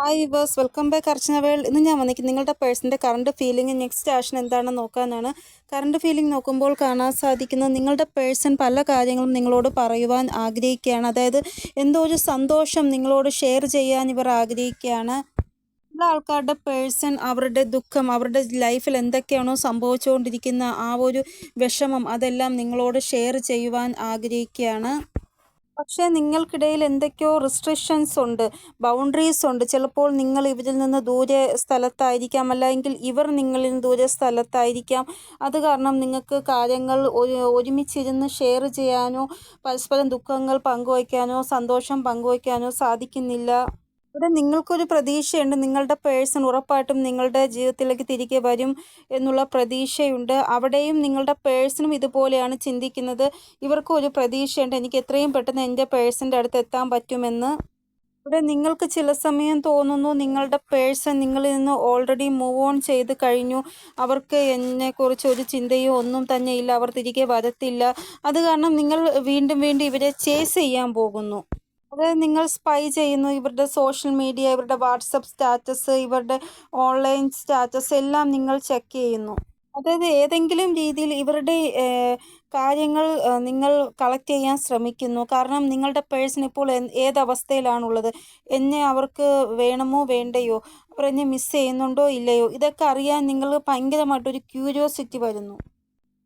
Hi viewers welcome back Archana World ഇന്ന് ഞാൻ വന്നിരിക്കുന്നത് നിങ്ങളുടെ പേഴ്സന്റെ കറണ്ട് ഫീലിംഗ് നെക്സ്റ്റ് ആക്ഷൻ എന്താണെന്ന് നോക്കാനാണ്. കറണ്ട് ഫീലിംഗ് നോക്കുമ്പോൾ കാണാൻ സാധിക്കുന്നത് നിങ്ങളുടെ പേഴ്സൺ പല കാര്യങ്ങളും നിങ്ങളോട് പറയുവാൻ ആഗ്രഹിക്കുകയാണ്. അതായത് എന്തോ ഒരു സന്തോഷം നിങ്ങളോട് ഷെയർ ചെയ്യാൻ ഇവർ ആഗ്രഹിക്കുകയാണ്. ചില ആൾക്കാരുടെ പേഴ്സൺ അവരുടെ ദുഃഖം അവരുടെ ലൈഫിൽ എന്തൊക്കെയാണോ സംഭവിച്ചുകൊണ്ടിരിക്കുന്ന ആ ഒരു വിഷമം അതെല്ലാം നിങ്ങളോട് ഷെയർ ചെയ്യുവാൻ ആഗ്രഹിക്കുകയാണ്. പക്ഷേ നിങ്ങൾക്കിടയിൽ എന്തൊക്കെയോ റിസ്ട്രിക്ഷൻസ് ഉണ്ട് ബൗണ്ടറീസ് ഉണ്ട്. ചിലപ്പോൾ നിങ്ങൾ ഇവരിൽ നിന്ന് ദൂരെ സ്ഥലത്തായിരിക്കാം അല്ലെങ്കിൽ ഇവർ നിങ്ങളിൽ നിന്ന് ദൂരെ സ്ഥലത്തായിരിക്കാം. അത് കാരണം നിങ്ങൾക്ക് കാര്യങ്ങൾ ഒരു ഒരുമിച്ചിരുന്ന് ഷെയർ ചെയ്യാനോ പരസ്പരം ദുഃഖങ്ങൾ പങ്കുവയ്ക്കാനോ സന്തോഷം പങ്കുവയ്ക്കാനോ സാധിക്കുന്നില്ല. ഇവിടെ നിങ്ങൾക്കൊരു പ്രതീക്ഷയുണ്ട്. നിങ്ങളുടെ പേഴ്സൺ ഉറപ്പായിട്ടും നിങ്ങളുടെ ജീവിതത്തിലേക്ക് തിരികെ വരും എന്നുള്ള പ്രതീക്ഷയുണ്ട്. അവിടെയും നിങ്ങളുടെ പേഴ്സണും ഇതുപോലെയാണ് ചിന്തിക്കുന്നത്. ഇവർക്കും ഒരു പ്രതീക്ഷയുണ്ട്. എനിക്ക് എത്രയും പെട്ടെന്ന് എന്റെ പേഴ്സന്റെ അടുത്ത് എത്താൻ പറ്റുമെന്ന്. ഇവിടെ നിങ്ങൾക്ക് ചില സമയം തോന്നുന്നു നിങ്ങളുടെ പേഴ്സൺ നിങ്ങളിൽ നിന്ന് ഓൾറെഡി മൂവ് ഓൺ ചെയ്ത് കഴിഞ്ഞു. അവർക്ക് എന്നെക്കുറിച്ച് ഒരു ചിന്തയോ ഒന്നും തന്നെ ഇല്ല അവർ തിരികെ വരത്തില്ല. അത് കാരണം നിങ്ങൾ വീണ്ടും വീണ്ടും ഇവരെ ചേസ് ചെയ്യാൻ പോകുന്നു. അതായത് നിങ്ങൾ സ്പൈ ചെയ്യുന്നു. ഇവരുടെ സോഷ്യൽ മീഡിയ ഇവരുടെ വാട്സപ്പ് സ്റ്റാറ്റസ് ഇവരുടെ ഓൺലൈൻ സ്റ്റാറ്റസ് എല്ലാം നിങ്ങൾ ചെക്ക് ചെയ്യുന്നു. അതായത് ഏതെങ്കിലും രീതിയിൽ ഇവരുടെ കാര്യങ്ങൾ നിങ്ങൾ കളക്ട് ചെയ്യാൻ ശ്രമിക്കുന്നു. കാരണം നിങ്ങളുടെ പേഴ്സൺ ഇപ്പോൾ ഏതവസ്ഥയിലാണുള്ളത് എന്നെ അവർക്ക് വേണമോ വേണ്ടയോ? അവർ എന്നെ മിസ് ചെയ്യുന്നുണ്ടോ ഇല്ലയോ? ഇതൊക്കെ അറിയാൻ നിങ്ങൾ ഭയങ്കരമായിട്ടൊരു ക്യൂരിയോസിറ്റി വരുന്നു.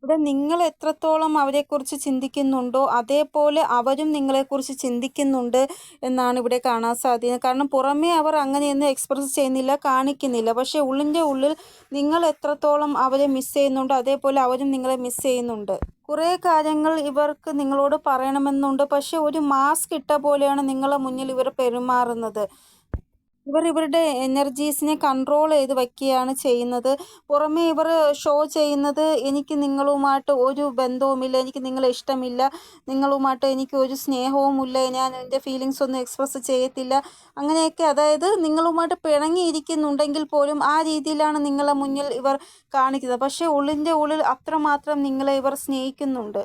ഇവിടെ നിങ്ങൾ എത്രത്തോളം അവരെക്കുറിച്ച് ചിന്തിക്കുന്നുണ്ടോ അതേപോലെ അവരും നിങ്ങളെക്കുറിച്ച് ചിന്തിക്കുന്നുണ്ട് എന്നാണ് ഇവിടെ കാണാൻ സാധിക്കുന്നത്. കാരണം പുറമേ അവർ അങ്ങനെയൊന്നും എക്സ്പ്രസ് ചെയ്യുന്നില്ല കാണിക്കുന്നില്ല. പക്ഷേ ഉള്ളിന്റെ ഉള്ളിൽ നിങ്ങൾ എത്രത്തോളം അവരെ മിസ് ചെയ്യുന്നുണ്ടോ അതേപോലെ അവരും നിങ്ങളെ മിസ് ചെയ്യുന്നുണ്ട്. കുറേ കാര്യങ്ങൾ ഇവർക്ക് നിങ്ങളോട് പറയണമെന്നുണ്ട്. പക്ഷേ ഒരു മാസ്ക് ഇട്ട പോലെയാണ് നിങ്ങളെ മുന്നിൽ ഇവർ പെരുമാറുന്നത്. ഇവർ ഇവരുടെ എനർജീസിനെ കൺട്രോൾ ചെയ്ത് വയ്ക്കുകയാണ് ചെയ്യുന്നത്. പുറമേ ഇവർ ഷോ ചെയ്യുന്നത് എനിക്ക് നിങ്ങളുമായിട്ട് ഒരു ബന്ധവുമില്ല എനിക്ക് നിങ്ങളെ ഇഷ്ടമില്ല നിങ്ങളുമായിട്ട് എനിക്ക് ഒരു സ്നേഹവുമില്ല ഞാൻ എന്റെ ഫീലിങ്സ് ഒന്നും എക്സ്പ്രസ് ചെയ്യത്തില്ല. അങ്ങനെയൊക്കെ അതായത് നിങ്ങളുമായിട്ട് പിണങ്ങിയിരിക്കുന്നുണ്ടെങ്കിൽ പോലും ആ രീതിയിലാണ് നിങ്ങളെ മുന്നിൽ ഇവർ കാണിക്കുന്നത്. പക്ഷേ ഉള്ളിന്റെ ഉള്ളിൽ അത്രമാത്രം നിങ്ങളെ ഇവർ സ്നേഹിക്കുന്നുണ്ട്.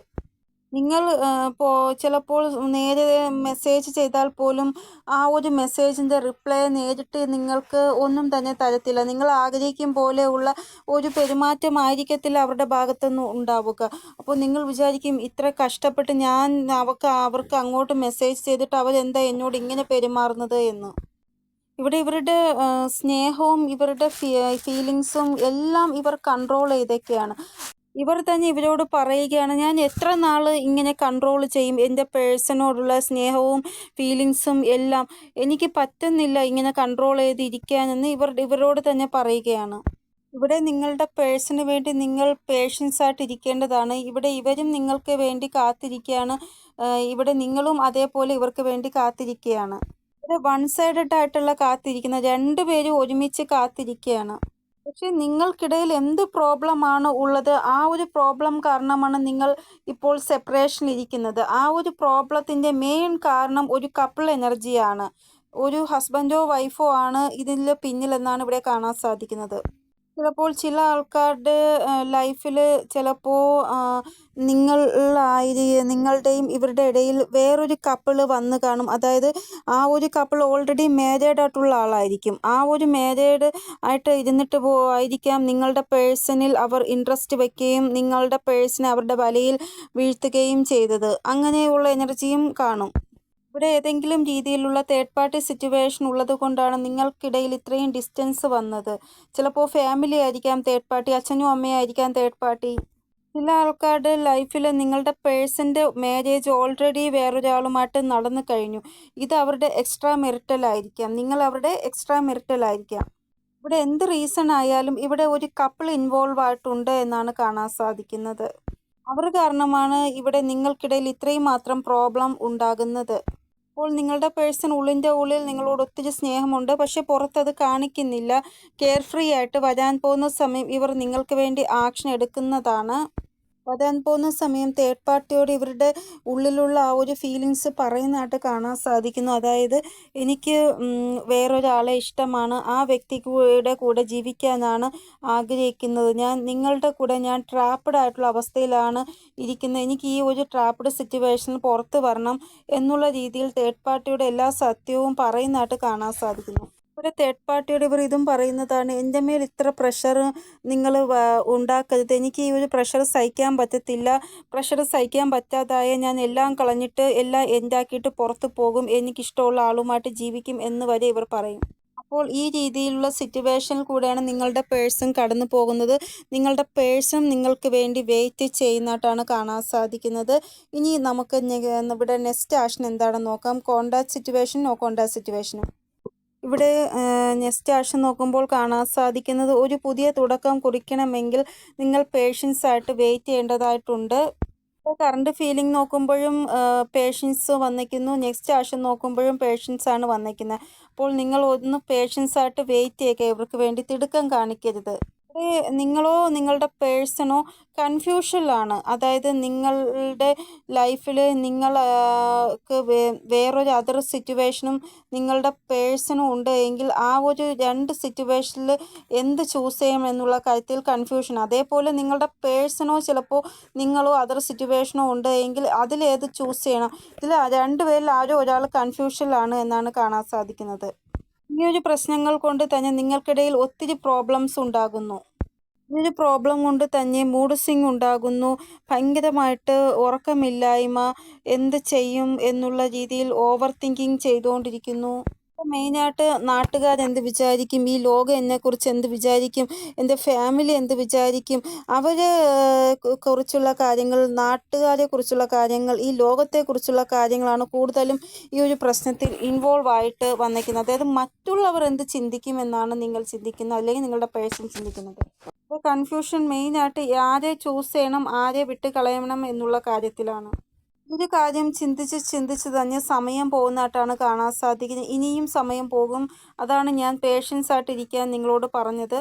നിങ്ങൾ ഇപ്പോൾ ചിലപ്പോൾ നേരെ മെസ്സേജ് ചെയ്താൽ പോലും ആ ഒരു മെസ്സേജിന്റെ റിപ്ലൈ നേരിട്ട് നിങ്ങൾക്ക് ഒന്നും തന്നെ തരത്തില്ല. നിങ്ങൾ ആഗ്രഹിക്കും പോലെയുള്ള ഒരു പെരുമാറ്റമായിരിക്കത്തില്ല അവരുടെ ഭാഗത്തുനിന്ന് ഉണ്ടാവുക. അപ്പോൾ നിങ്ങൾ വിചാരിക്കും ഇത്ര കഷ്ടപ്പെട്ട് ഞാൻ അവർക്ക് അവർക്ക് അങ്ങോട്ട് മെസ്സേജ് ചെയ്തിട്ട് അവരെന്താ എന്നോട് ഇങ്ങനെ പെരുമാറുന്നത് എന്ന്. ഇവിടെ ഇവരുടെ സ്നേഹവും ഇവരുടെ ഫീലിങ്സും എല്ലാം ഇവർ കൺട്രോൾ ചെയ്തൊക്കെയാണ്. ഇവർ തന്നെ ഇവരോട് പറയുകയാണ് ഞാൻ എത്ര നാൾ ഇങ്ങനെ കൺട്രോൾ ചെയ്യും? എന്റെ പേഴ്സണോടുള്ള സ്നേഹവും ഫീലിങ്സും എല്ലാം എനിക്ക് പറ്റുന്നില്ല ഇങ്ങനെ കൺട്രോൾ ചെയ്തിരിക്കാനെന്ന് ഇവർ ഇവരോട് തന്നെ പറയുകയാണ്. ഇവിടെ നിങ്ങളുടെ പേഴ്സന് വേണ്ടി നിങ്ങൾ പേഷ്യൻസ് ആയിട്ട് ഇരിക്കേണ്ടതാണ്. ഇവിടെ ഇവരും നിങ്ങൾക്ക് വേണ്ടി കാത്തിരിക്കുകയാണ്. ഇവിടെ നിങ്ങളും അതേപോലെ ഇവർക്ക് വേണ്ടി കാത്തിരിക്കുകയാണ്. ഇവിടെ വൺ സൈഡഡ് ആയിട്ടുള്ള കാത്തിരിക്കുന്ന രണ്ടുപേരും ഒരുമിച്ച് കാത്തിരിക്കുകയാണ്. പക്ഷെ നിങ്ങൾക്കിടയിൽ എന്ത് പ്രോബ്ലം ആണ് ഉള്ളത്? ആ ഒരു പ്രോബ്ലം കാരണമാണ് നിങ്ങൾ ഇപ്പോൾ സെപ്പറേഷനിൽ ഇരിക്കുന്നത് ആ ഒരു പ്രോബ്ലത്തിന്റെ മെയിൻ കാരണം ഒരു കപ്പിൾ എനർജിയാണ്. ഒരു ഹസ്ബൻഡോ വൈഫോ ആണ് ഇതിൽ പിന്നിലെന്നാണ് ഇവിടെ കാണാൻ സാധിക്കുന്നത്. ചിലപ്പോൾ ചില ആൾക്കാരുടെ ലൈഫിൽ ചിലപ്പോൾ നിങ്ങളായി നിങ്ങളുടെയും ഇവരുടെ ഇടയിൽ വേറൊരു കപ്പിൾ വന്ന് കാണും. അതായത് ആ ഒരു കപ്പിൾ ഓൾറെഡി മാരീഡ് ആയിട്ടുള്ള ആളായിരിക്കും. ആ ഒരു മാരീഡ് ആയിട്ട് ഇരുന്നിട്ട് പോ ആയിരിക്കാം നിങ്ങളുടെ പേഴ്സണിൽ അവർ ഇൻട്രസ്റ്റ് വയ്ക്കുകയും നിങ്ങളുടെ പേഴ്സണെ അവരുടെ വലയിൽ വീഴ്ത്തുകയും ചെയ്തത്. അങ്ങനെയുള്ള എനർജിയും കാണും. ഇവിടെ ഏതെങ്കിലും രീതിയിലുള്ള തേർഡ് പാർട്ടി സിറ്റുവേഷൻ ഉള്ളത് കൊണ്ടാണ് നിങ്ങൾക്കിടയിൽ ഇത്രയും ഡിസ്റ്റൻസ് വന്നത്. ചിലപ്പോൾ ഫാമിലി ആയിരിക്കാം തേർഡ് പാർട്ടി അച്ഛനും അമ്മയായിരിക്കാം തേർഡ് പാർട്ടി ചില ആൾക്കാരുടെ ലൈഫിൽ നിങ്ങളുടെ പേഴ്സന്റെ മാരേജ് ഓൾറെഡി വേറൊരാളുമായിട്ട് നടന്നു കഴിഞ്ഞു. ഇത് അവരുടെ എക്സ്ട്രാ മെറിറ്റലായിരിക്കാം നിങ്ങൾ അവരുടെ എക്സ്ട്രാ മെറിറ്റലായിരിക്കാം ഇവിടെ എന്ത് റീസൺ ആയാലും ഇവിടെ ഒരു കപ്പിൾ ഇൻവോൾവ് ആയിട്ടുണ്ട് എന്നാണ് കാണാൻ സാധിക്കുന്നത്. അവർ കാരണമാണ് ഇവിടെ നിങ്ങൾക്കിടയിൽ ഇത്രയും മാത്രം പ്രോബ്ലം ഉണ്ടാകുന്നത്. അപ്പോൾ നിങ്ങളുടെ പേഴ്സൺ ഉള്ളിന്റെ ഉള്ളിൽ നിങ്ങളോട് ഒത്തിരി സ്നേഹമുണ്ട്. പക്ഷെ പുറത്തത് കാണിക്കുന്നില്ല. കെയർ ഫ്രീ ആയിട്ട് വരാൻ പോകുന്ന സമയം ഇവർ നിങ്ങൾക്ക് വേണ്ടി ആക്ഷൻ എടുക്കുന്നതാണ്. വരാൻ പോകുന്ന സമയം തേർഡ് പാർട്ടിയോട് ഇവരുടെ ഉള്ളിലുള്ള ആ ഒരു ഫീലിങ്സ് പറയുന്നതായിട്ട് കാണാൻ സാധിക്കുന്നു. അതായത് എനിക്ക് വേറൊരാളെ ഇഷ്ടമാണ്. ആ വ്യക്തിയുടെ കൂടെ ജീവിക്കാനാണ് ആഗ്രഹിക്കുന്നത്. ഞാൻ നിങ്ങളുടെ കൂടെ ഞാൻ ട്രാപ്പഡ് ആയിട്ടുള്ള അവസ്ഥയിലാണ് ഇരിക്കുന്നത്. എനിക്ക് ഈ ഒരു ട്രാപ്പഡ് സിറ്റുവേഷനിൽ പുറത്ത് വരണം എന്നുള്ള രീതിയിൽ തേർഡ് പാർട്ടിയുടെ എല്ലാ സത്യവും പറയുന്നതായിട്ട് കാണാൻ സാധിക്കുന്നു. ഒരു തേർഡ് പാർട്ടിയുടെ ഇവർ ഇതും പറയുന്നതാണ് എന്റെ മേൽ ഇത്ര പ്രഷർ നിങ്ങൾ ഉണ്ടാക്കരുത്. എനിക്ക് ഈ ഒരു പ്രഷർ സഹിക്കാൻ പറ്റത്തില്ല. പ്രഷർ സഹിക്കാൻ പറ്റാതായ ഞാൻ എല്ലാം കളഞ്ഞിട്ട് എല്ലാം എന്റാക്കിയിട്ട് പുറത്ത് പോകും. എനിക്കിഷ്ടമുള്ള ആളുമായിട്ട് ജീവിക്കും എന്ന് വരെ ഇവർ പറയും. അപ്പോൾ ഈ രീതിയിലുള്ള സിറ്റുവേഷനിൽ കൂടെയാണ് നിങ്ങളുടെ പേഴ്സൺ കടന്നു പോകുന്നത്. നിങ്ങളുടെ പേഴ്സൺ നിങ്ങൾക്ക് വേണ്ടി വെയിറ്റ് ചെയ്യുന്നതായിട്ടാണ് കാണാൻ സാധിക്കുന്നത്. ഇനി നമുക്ക് ഇവിടെ നെക്സ്റ്റ് ആക്ഷൻ എന്താണെന്ന് നോക്കാം. കോണ്ടാക്ട് സിറ്റുവേഷൻ നോ കോണ്ടാക്ട് സിറ്റുവേഷനും ഇവിടെ നെക്സ്റ്റ് ആഴ്ച നോക്കുമ്പോൾ കാണാൻ സാധിക്കുന്നത് ഒരു പുതിയ തുടക്കം കുറിക്കണമെങ്കിൽ നിങ്ങൾ പേഷ്യൻസ് ആയിട്ട് വെയിറ്റ് ചെയ്യേണ്ടതായിട്ടുണ്ട്. കറണ്ട് ഫീലിംഗ് നോക്കുമ്പോഴും പേഷ്യൻസ് വന്നിരിക്കുന്നു നെക്സ്റ്റ് ആഴ്ച നോക്കുമ്പോഴും പേഷ്യൻസ് ആണ് വന്നിരിക്കുന്നത്. അപ്പോൾ നിങ്ങൾ ഒന്ന് പേഷ്യൻസ് ആയിട്ട് വെയിറ്റ് ചെയ്യുക. ഇവർക്ക് വേണ്ടി തിടുക്കം കാണിക്കരുത്. ഇവിടെ നിങ്ങളോ നിങ്ങളുടെ പേഴ്സണോ കൺഫ്യൂഷനിലാണ്. അതായത് നിങ്ങളുടെ ലൈഫിൽ നിങ്ങൾക്ക് വേറൊരു അതർ സിറ്റുവേഷനും നിങ്ങളുടെ പേഴ്സണും ഉണ്ട് എങ്കിൽ ആ ഒരു രണ്ട് സിറ്റുവേഷനിൽ എന്ത് ചൂസ് ചെയ്യും എന്നുള്ള കാര്യത്തിൽ കൺഫ്യൂഷൻ. അതേപോലെ നിങ്ങളുടെ പേഴ്സണോ ചിലപ്പോൾ നിങ്ങളോ അതർ സിറ്റുവേഷനോ ഉണ്ട് എങ്കിൽ അതിലേത് ചൂസ് ചെയ്യണം. ഇതിൽ രണ്ടുപേരിൽ ആരോ ഒരാൾ കൺഫ്യൂഷനിലാണ് എന്നാണ് കാണാൻ സാധിക്കുന്നത്. ഈ ഒരു പ്രശ്നങ്ങൾ കൊണ്ട് തന്നെ നിങ്ങൾക്കിടയിൽ ഒത്തിരി പ്രോബ്ലംസ് ഉണ്ടാകുന്നു. ഈ ഒരു പ്രോബ്ലം കൊണ്ട് തന്നെ മൂഡ് സ്വിങ് ഉണ്ടാകുന്നു. ഭയങ്കരമായിട്ട് ഉറക്കമില്ലായ്മ എന്ത് ചെയ്യും എന്നുള്ള രീതിയിൽ ഓവർ തിങ്കിങ് ചെയ്തുകൊണ്ടിരിക്കുന്നു. മെയിനായിട്ട് നാട്ടുകാരെന്ത് വിചാരിക്കും? ഈ ലോകം എന്നെക്കുറിച്ച് എന്ത് വിചാരിക്കും? എന്റെ ഫാമിലി എന്ത് വിചാരിക്കും? അവരെ കുറിച്ചുള്ള കാര്യങ്ങൾ നാട്ടുകാരെ കുറിച്ചുള്ള കാര്യങ്ങൾ ഈ ലോകത്തെക്കുറിച്ചുള്ള കാര്യങ്ങളാണ് കൂടുതലും ഈ ഒരു പ്രശ്നത്തിൽ ഇൻവോൾവ് ആയിട്ട് വന്നിരിക്കുന്നത്. അതായത് മറ്റുള്ളവർ എന്ത് ചിന്തിക്കും എന്നാണ് നിങ്ങൾ ചിന്തിക്കുന്നത്? അല്ലെങ്കിൽ നിങ്ങളുടെ പേഴ്സൺ ചിന്തിക്കുന്നത്? അപ്പോൾ കൺഫ്യൂഷൻ മെയിനായിട്ട് ആരെ ചൂസ് ചെയ്യണം ആരെ വിട്ട് കളയണം എന്നുള്ള കാര്യത്തിലാണ്. ഒരു കാര്യം ചിന്തിച്ച് ചിന്തിച്ച് തന്നെ സമയം പോകുന്നതായിട്ടാണ് കാണാൻ സാധിക്കുന്നത്. ഇനിയും സമയം പോകും. അതാണ് ഞാൻ പേഷ്യൻസ് ആയിട്ടിരിക്കാൻ നിങ്ങളോട് പറഞ്ഞത്.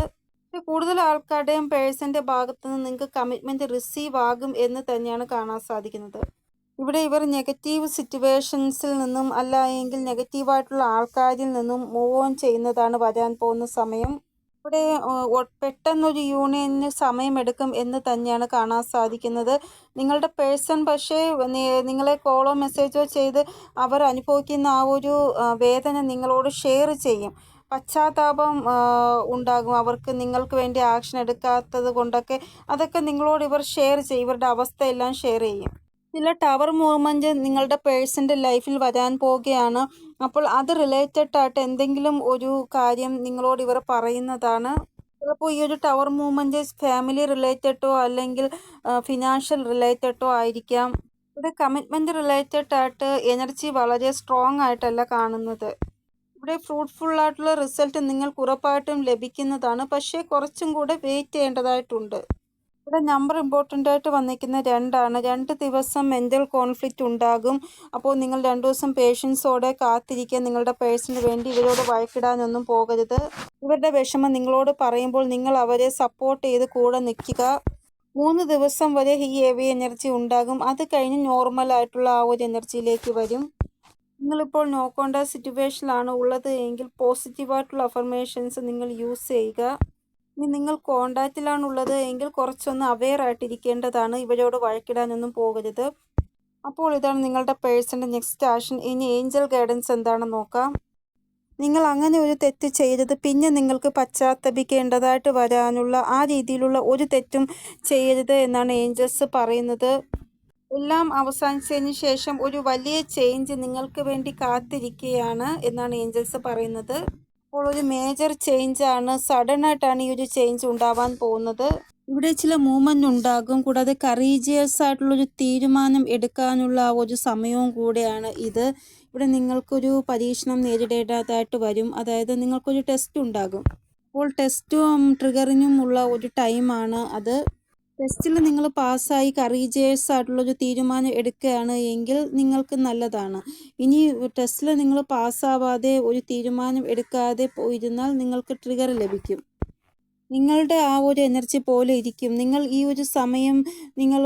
കൂടുതൽ ആൾക്കാരുടെയും പേഴ്സന്റെ ഭാഗത്ത് നിന്ന് നിങ്ങൾക്ക് കമ്മിറ്റ്മെന്റ് റിസീവ് ആകും എന്ന് തന്നെയാണ് കാണാൻ സാധിക്കുന്നത്. ഇവിടെ ഇവർ നെഗറ്റീവ് സിറ്റുവേഷൻസിൽ നിന്നും അല്ല എങ്കിൽ നെഗറ്റീവായിട്ടുള്ള ആൾക്കാരിൽ നിന്നും മൂവ് ഓൺ ചെയ്യുന്നതാണ് വരാൻ പോകുന്ന സമയം. ഇവിടെ പെട്ടെന്നൊരു യൂണിയന് സമയമെടുക്കും എന്ന് തന്നെയാണ് കാണാൻ സാധിക്കുന്നത്. നിങ്ങളുടെ പേഴ്സൺ പക്ഷേ നിങ്ങളെ കോളോ മെസ്സേജോ ചെയ്ത് അവർ അനുഭവിക്കുന്ന ആ ഒരു വേദന നിങ്ങളോട് ഷെയർ ചെയ്യും. പശ്ചാത്താപം ഉണ്ടാകും. അവർക്ക് നിങ്ങൾക്ക് വേണ്ടി ആക്ഷൻ എടുക്കാത്തത് കൊണ്ടൊക്കെ അതൊക്കെ നിങ്ങളോട് ഇവർ ഷെയർ ചെയ്യും. ഇവരുടെ അവസ്ഥയെല്ലാം ഷെയർ ചെയ്യും. ചില ടവർ മൂവ്മെന്റ് നിങ്ങളുടെ പേഴ്സന്റെ ലൈഫിൽ വരാൻ പോവുകയാണ്. അപ്പോൾ അത് റിലേറ്റഡ് ആയിട്ട് എന്തെങ്കിലും ഒരു കാര്യം നിങ്ങളോട് ഇവർ പറയുന്നതാണ്? ചിലപ്പോൾ ഈ ഒരു ടവർ മൂവ്മെന്റ് ഫാമിലി റിലേറ്റഡോ അല്ലെങ്കിൽ ഫിനാൻഷ്യൽ റിലേറ്റഡോ ആയിരിക്കാം. ഇവിടെ കമ്മിറ്റ്മെന്റ് റിലേറ്റഡ് ആയിട്ട് എനർജി വളരെ സ്ട്രോങ് ആയിട്ടല്ല കാണുന്നത്. ഇവിടെ ഫ്രൂട്ട്ഫുൾ ആയിട്ടുള്ള റിസൾട്ട് നിങ്ങൾക്ക് ഉറപ്പായിട്ടും ലഭിക്കുന്നതാണ്. പക്ഷേ കുറച്ചും കൂടെ വെയിറ്റ് ചെയ്യേണ്ടതായിട്ടുണ്ട്. ഇവിടെ നമ്പർ ഇമ്പോർട്ടന്റ് ആയിട്ട് വന്നിരിക്കുന്ന രണ്ടാണ്. രണ്ട് ദിവസം മെന്റൽ കോൺഫ്ലിക്റ്റ് ഉണ്ടാകും. അപ്പോൾ നിങ്ങൾ രണ്ട് ദിവസം പേഷ്യൻസോടെ കാത്തിരിക്കുക. നിങ്ങളുടെ പേഴ്സണിന് വേണ്ടി ഇവരോട് വഴക്കിടാനൊന്നും പോകരുത്. ഇവരുടെ വിഷമം നിങ്ങളോട് പറയുമ്പോൾ നിങ്ങൾ അവരെ സപ്പോർട്ട് ചെയ്ത് കൂടെ നിൽക്കുക. മൂന്ന് ദിവസം വരെ ഈ ഹെവി എനർജി ഉണ്ടാകും. അത് കഴിഞ്ഞ് നോർമൽ ആയിട്ടുള്ള ആ ഒരു എനർജിയിലേക്ക് വരും. നിങ്ങളിപ്പോൾ നോക്കേണ്ട സിറ്റുവേഷനിലാണ് ഉള്ളത്. എങ്കിൽ പോസിറ്റീവായിട്ടുള്ള അഫർമേഷൻസ് നിങ്ങൾ യൂസ് ചെയ്യുക. ഇനി നിങ്ങൾ കോണ്ടാക്റ്റിലാണുള്ളത് എങ്കിൽ കുറച്ചൊന്ന് അവെയർ ആയിട്ടിരിക്കേണ്ടതാണ്. ഇവരോട് വഴക്കിടാനൊന്നും പോകരുത്. അപ്പോൾ ഇതാണ് നിങ്ങളുടെ പേഴ്സന്റെ നെക്സ്റ്റ് ആക്ഷൻ ഇനി ഏഞ്ചൽ ഗൈഡൻസ് എന്താണെന്ന് നോക്കാം. നിങ്ങൾ അങ്ങനെ ഒരു തെറ്റ് ചെയ്തത് പിന്നെ നിങ്ങൾക്ക് പശ്ചാത്തപിക്കേണ്ടതായിട്ട് വരാനുള്ള ആ രീതിയിലുള്ള ഒരു തെറ്റും ചെയ്യരുത് എന്നാണ് ഏഞ്ചൽസ് പറയുന്നത്. എല്ലാം അവസാനിച്ചതിന് ശേഷം ഒരു വലിയ ചേഞ്ച് നിങ്ങൾക്ക് വേണ്ടി കാത്തിരിക്കുകയാണ് എന്നാണ് ഏഞ്ചൽസ് പറയുന്നത്. അപ്പോൾ ഒരു മേജർ ചേഞ്ച് ആണ്. സഡൻ ആയിട്ടാണ് ഈ ഒരു ചേഞ്ച് ഉണ്ടാവാൻ പോകുന്നത്. ഇവിടെ ചില മൂവ്മെന്റ് ഉണ്ടാകും. കൂടാതെ കറീജിയസ് ആയിട്ടുള്ളൊരു തീരുമാനം എടുക്കാനുള്ള ആ ഒരു സമയവും കൂടെയാണ് ഇത്. ഇവിടെ നിങ്ങൾക്കൊരു പരീക്ഷണം നേരിടേണ്ടതായിട്ട് വരും. അതായത് നിങ്ങൾക്കൊരു ടെസ്റ്റ് ഉണ്ടാകും. അപ്പോൾ ടെസ്റ്റും ട്രിഗറിനും ഉള്ള ഒരു ടൈമാണ് അത്. ടെസ്റ്റിൽ നിങ്ങൾ പാസ്സായി കറീജിയേഴ്സ് ആയിട്ടുള്ളൊരു തീരുമാനം എടുക്കുകയാണ് എങ്കിൽ നിങ്ങൾക്ക് നല്ലതാണ്. ഇനി ടെസ്റ്റിൽ നിങ്ങൾ പാസ്സാവാതെ ഒരു തീരുമാനം എടുക്കാതെ പോയിരുന്നാൽ നിങ്ങൾക്ക് ട്രിഗർ ലഭിക്കും. നിങ്ങളുടെ ആ ഒരു എനർജി പോലെ ഇരിക്കും. നിങ്ങൾ ഈ ഒരു സമയം നിങ്ങൾ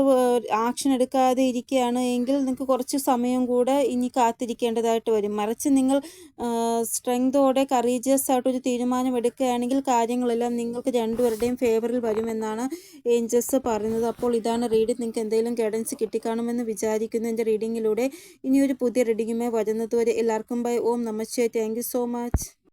ആക്ഷൻ എടുക്കാതെ ഇരിക്കുകയാണ് എങ്കിൽ നിങ്ങൾക്ക് കുറച്ച് സമയം കൂടെ ഇനി കാത്തിരിക്കേണ്ടതായിട്ട് വരും. മറിച്ച് നിങ്ങൾ സ്ട്രെങ്തോടെ കറീജിയസ് ആയിട്ടൊരു തീരുമാനം എടുക്കുകയാണെങ്കിൽ കാര്യങ്ങളെല്ലാം നിങ്ങൾക്ക് രണ്ടുപേരുടെയും ഫേവറിൽ വരുമെന്നാണ് ഏഞ്ചസ് പറയുന്നത്. അപ്പോൾ ഇതാണ് റീഡിംഗ് നിങ്ങൾക്ക് എന്തെങ്കിലും ഗൈഡൻസ് കിട്ടിക്കാണുമെന്ന് വിചാരിക്കുന്നു എന്റെ റീഡിങ്ങിലൂടെ ഇനിയൊരു പുതിയ റീഡിങ്ങുമായി വരുന്നതുവരെ എല്ലാവർക്കും ബൈ ഓം നമസ്തേ താങ്ക് സോ മച്ച്